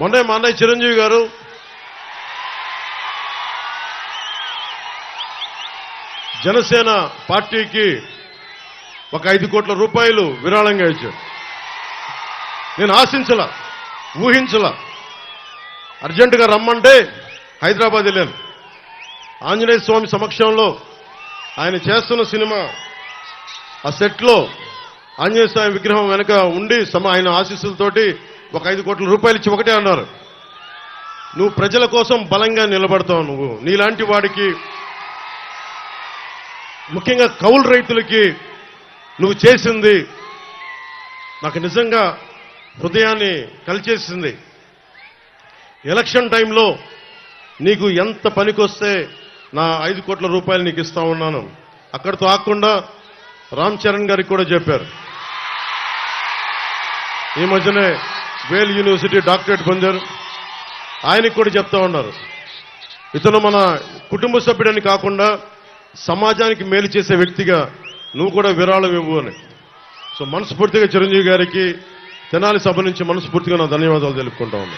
మొన్నే మా అన్నయ్య చిరంజీవి గారు జనసేన పార్టీకి ఒక ఐదు కోట్ల రూపాయలు విరాళంగా ఇచ్చాడు నేను ఆశించలా ఊహించలా. అర్జెంటుగా రమ్మంటే హైదరాబాద్ వెళ్ళాను. ఆంజనేయ స్వామి సమక్షంలో ఆయన చేస్తున్న సినిమా ఆ సెట్లో ఆంజనేయ స్వామి విగ్రహం వెనక ఉండి సమ ఆయన ఆశీస్సులతోటి ఒక ఐదు కోట్ల రూపాయలు ఇచ్చి ఒకటే అన్నారు. నువ్వు ప్రజల కోసం బలంగా నిలబడతావు నువ్వు. నీలాంటి వాడికి ముఖ్యంగా కౌలు రైతులకి నువ్వు చేసింది నాకు నిజంగా హృదయాన్ని కలిచేసింది. ఎలక్షన్ టైంలో నీకు ఎంత పనికొస్తే నా ఐదు కోట్ల రూపాయలు నీకు ఇస్తా ఉన్నాను. అక్కడితో ఆకుండా రామ్ చరణ్ గారికి కూడా చెప్పారు. ఈ మధ్యనే వేల్ యూనివర్సిటీ డాక్టరేట్ పొందారు. ఆయనకి కూడా చెప్తా ఉన్నారు. ఇతను మన కుటుంబ సభ్యుడని కాకుండా సమాజానికి మేలు చేసే వ్యక్తిగా నువ్వు కూడా విరాళం ఇవ్వు అని. సో మనస్ఫూర్తిగా చిరంజీవి గారికి తెనాలి సభ నుంచి మనస్ఫూర్తిగా నా ధన్యవాదాలు తెలుపుకుంటా